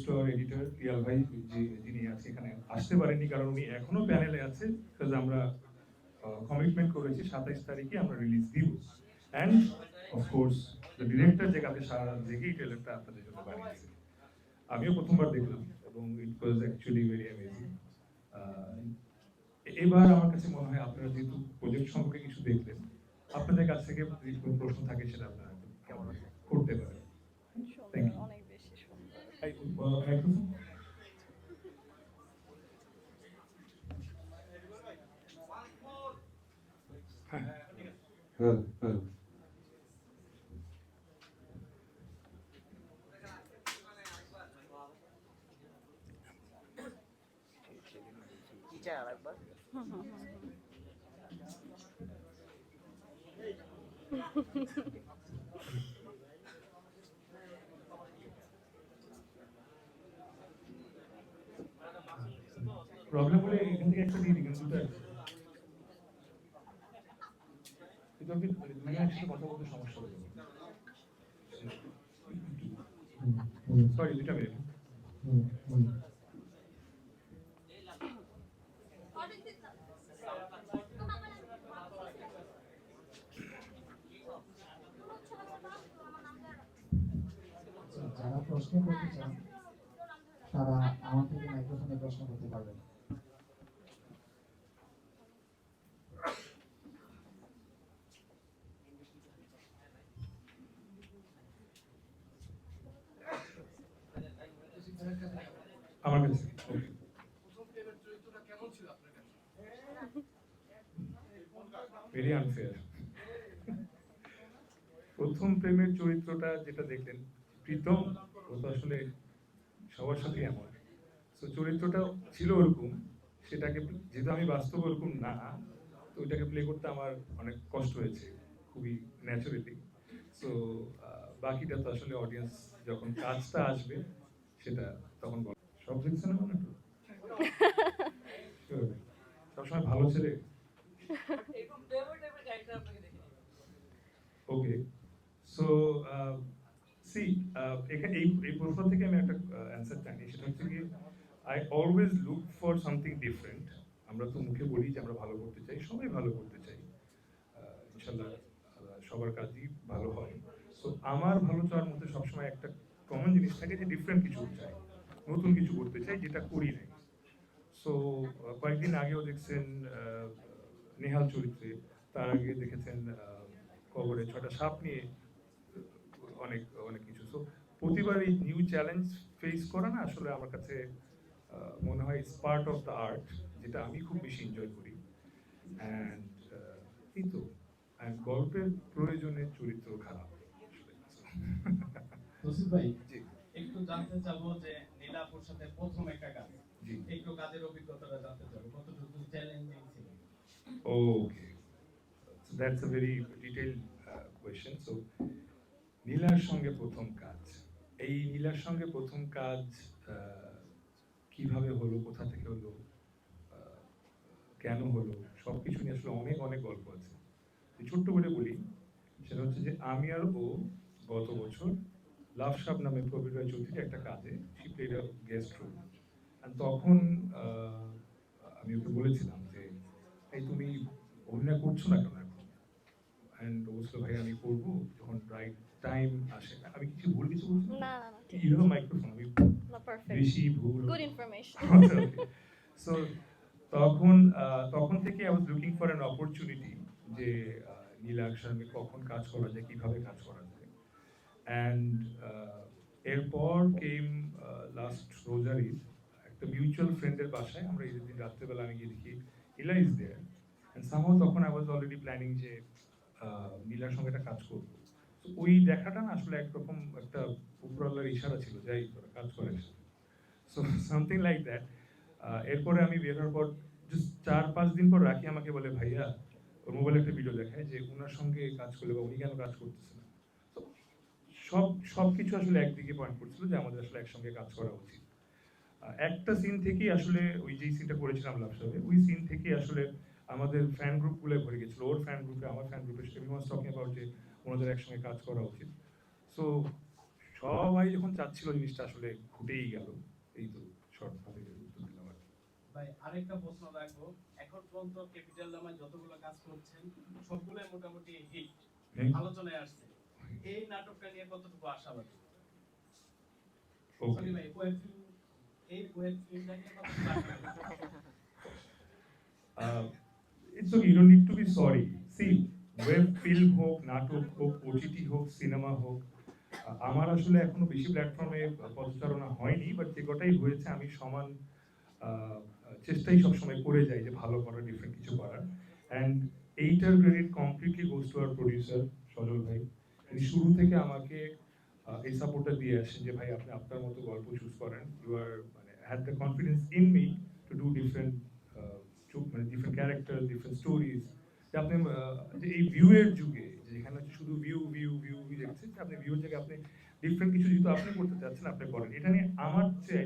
Store editor Real ভাই যিনি আজকে এখানে আসতে পারেননি কারণ উনি এখনও প্যানেলে আছে বিকজ আমরা কমিটমেন্ট করেছি সাতাইশ তারিখে আমরা রিলিজ দিব। অ্যান্ড অফকোর্স দ্য ডিরেক্টর যে কাজে সারা রাত জেগে ট্রেলারটা আপনাদের জন্য বানিয়েছে। আমিও প্রথমবার দেখলাম এবং it was actually very amazing এবার আমার কাছে মনে হয় আপনারা যেহেতু প্রজেক্ট সম্পর্কে কিছু দেখলেন আপনাদের কাছ থেকে যদি কোনো প্রশ্ন থাকে সেটা আপনারা কেমন করতে পারেন। Thank সুন্দর Hay cũng hay cũng Ừ, ừ. Thank you. Problem হলে এখান থেকে একটা দিয়ে দিই দুটো কিন্তু কথা বলতে সমস্যা হবে সরি দুটা মিনিট যারা প্রশ্ন করতে চান, তারা আমার থেকে মাইক্রোফোনে প্রশ্ন করতে পারবেন আমার কাছে Okay. ভেরি আনফেয়ার প্রথম প্রেমের চরিত্রটা যেটা দেখলেন প্রীতম ও তো আসলে সবার সাথেই এমন তো চরিত্রটা ছিল ওরকম সেটাকে যেহেতু আমি বাস্তব ওরকম না তো ওইটাকে প্লে করতে আমার অনেক কষ্ট হয়েছে খুবই ন্যাচারালি সো বাকিটা তো আসলে অডিয়েন্স যখন কাজটা আসবে সেটা তখন বল। সব দেখছেন এখন একটু Sure. সবসময় ভালো ছেলে। ওকে সো সি এই এই প্রশ্ন থেকে আমি একটা অ্যান্সার জানি। সেটা হচ্ছে কি I always look for something different আমরা তো মুখে বলি যে আমরা ভালো করতে চাই, সবাই ভালো করতে চাই। ইনশাল্লাহ সবার কাজই ভালো হয়। সো আমার ভালো চাওয়ার মধ্যে সবসময় একটা কমন জিনিস থাকে যে ডিফারেন্ট কিছু চাই। নতুন কিছু করতে চাই যেটা করি নাই। সো কয়েকদিন আগেও দেখছেন নেহাল চরিত্রে, তার আগে দেখেছেন কবরে ছটা সাপ নিয়ে অনেক অনেক কিছু। সো প্রতিবার এই নিউ চ্যালেঞ্জ ফেস করা না আসলে আমার কাছে মনে হয় it's part of the art যেটা আমি খুব বেশি এনজয় করি। অ্যান্ড এই তো। And গল্পের প্রয়োজনে চরিত্র খারাপ। ভাই জি। একটু জানতে চাবো যে নীলাপুর সাথে প্রথম একটা কাজ একটু কাজের অভিজ্ঞতাটা জানতে চাবো। কতটুকু চ্যালেঞ্জিং ছিল? Okay. A very detailed uh, question. So, নীলার সঙ্গে প্রথম কাজ এই নীলার সঙ্গে প্রথম কাজ আহ, কীভাবে হলো কোথা থেকে হলো আহ, কেন হলো সব কিছু নিয়ে আসলে অনেক অনেক গল্প আছে। ছোট্ট করে বলি সেটা হচ্ছে যে আমি আর ও গত বছর লাভ সাপ নামে প্রবীর রায় চৌধুরীর একটা কাজে প্লেড গেস্ট রোল তখন আমি ওকে বলেছিলাম যে এই তুমি অভিনয় করছ না কেন? অ্যান্ড ও ভাই আমি করব যখন রাইট টাইম আসে। আমি কিছু ভুল কিছু বলছি না না না। ঠিক ইউনো মাইক্রোফোন আমি বেশি ভুল গুড ইনফরমেশন সো তখন তখন থেকে I was looking for an opportunity যে সঙ্গে কখন কাজ করা যায় কীভাবে কাজ করা যায়। অ্যান্ড এরপর কেম লাস্ট রোজার ঈদ একটা মিউচুয়াল ফ্রেন্ডের বাসায়। আমরা ঈদের দিন রাত্রেবেলা আমি গিয়ে দেখি নীলা ইজ দেয়ার অ্যান্ড তখন আই ওয়াজ অলরেডি প্ল্যানিং যে নীলার সঙ্গে একটা কাজ করব। ওই দেখাটা না আসলে একরকম একটা উপরওয়ালার ইশারা ছিল যাই তোরা কাজ করে। সো সামথিং লাইক দ্যাট এরপরে আমি বের হওয়ার পর জাস্ট চার পাঁচ দিন পর রাখি আমাকে বলে, ভাইয়া, ওর মোবাইলে একটা ভিডিও দেখায় যে ওনার সঙ্গে কাজ করলে বা উনি কেন কাজ করতেছে না? সব সব কিছু আসলে একদিকে পয়েন্ট করছিল যে আমাদের আসলে একসঙ্গে কাজ করা উচিত। একটা সিন থেকেই আসলে ওই যেই সিনটা করেছিলাম লাভ ওই সিন থেকেই আসলে আমাদের ফ্যান গ্রুপগুলো ভরে গেছিল। ওর ফ্যান গ্রুপে আমার ফ্যান গ্রুপে এভরিওয়ান টকিং অ্যাবাউট যে ওনাদের একসঙ্গে কাজ করা উচিত। সো সবাই যখন চাচ্ছিল জিনিসটা আসলে ফুটেই গেল। এই তো শর্ট উত্তর দিলাম আর কি। ভাই আরেকটা প্রশ্ন রাখব। এখন পর্যন্ত ক্যাপিটাল নামে যতগুলো কাজ করছেন সবগুলোই মোটামুটি হিট you. আলোচনায় আসছে। এই নাটকটা নিয়ে কতটুকু আশাবাদী? Okay. সরি ভাই ওয়েব ফিল্ম এই ওয়েব ফিল্মটা নিয়ে কতটুকু আশাবাদী? It's okay, you don't need to be sorry. See, web film হোক নাটক হোক ওটিটি হোক সিনেমা হোক আমার আসলে এখনও বেশি প্ল্যাটফর্মে পদচারণা হয়নি বাট যে কটাই হয়েছে আমি সমান চেষ্টাই সবসময় করে যাই যে ভালো করার ডিফারেন্ট কিছু করার। অ্যান্ড এইটার credit completely goes to our producer Sajal ভাই। তিনি শুরু থেকে আমাকে এই সাপোর্টটা দিয়ে আসেন যে ভাই আপনি আপনার মতো গল্প চুজ করেন। ইউ আর মানে had the confidence in me to do different মানে ডিফারেন্ট ক্যারেক্টার ডিফারেন্ট স্টোরিজ আপনি যে এই ভিউ এর যুগে যেখানে হচ্ছে শুধু ভিউ ভিউ ভিউ দেখছেন আপনি ভিউ জায়গায় আপনি ডিফারেন্ট কিছু যেহেতু আপনি করতে চাচ্ছেন, আপনি করেন। এটা নিয়ে আমার চেয়ে